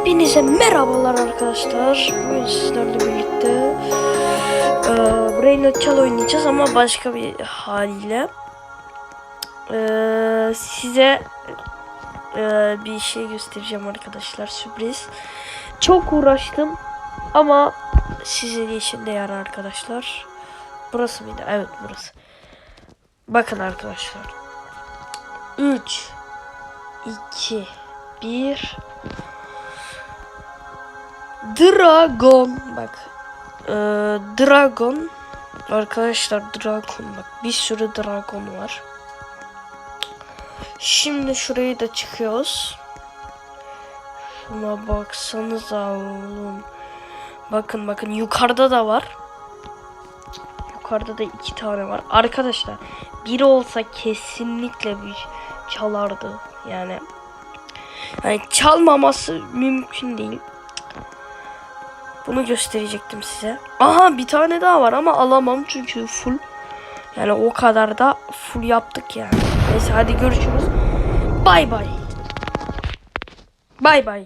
Hepinize merhabalar arkadaşlar. Bugün sizlerle birlikte e, Brain Çal oynayacağız ama başka bir haliyle. E, size e, bir şey göstereceğim arkadaşlar. Sürpriz. Çok uğraştım ama sizin için de yarar arkadaşlar. Burası mıydı? Evet burası. Bakın arkadaşlar. 3 2 1 Dragon bak. Ee, dragon arkadaşlar dragon bak bir sürü dragon var. Şimdi şurayı da çıkıyoruz. Şuna baksanıza oğlum. Bakın bakın yukarıda da var. Yukarıda da iki tane var. Arkadaşlar biri olsa kesinlikle bir çalardı. Yani yani çalmaması mümkün değil. Bunu gösterecektim size. Aha bir tane daha var ama alamam çünkü full. Yani o kadar da full yaptık yani. Neyse hadi görüşürüz. Bay bay. Bay bay.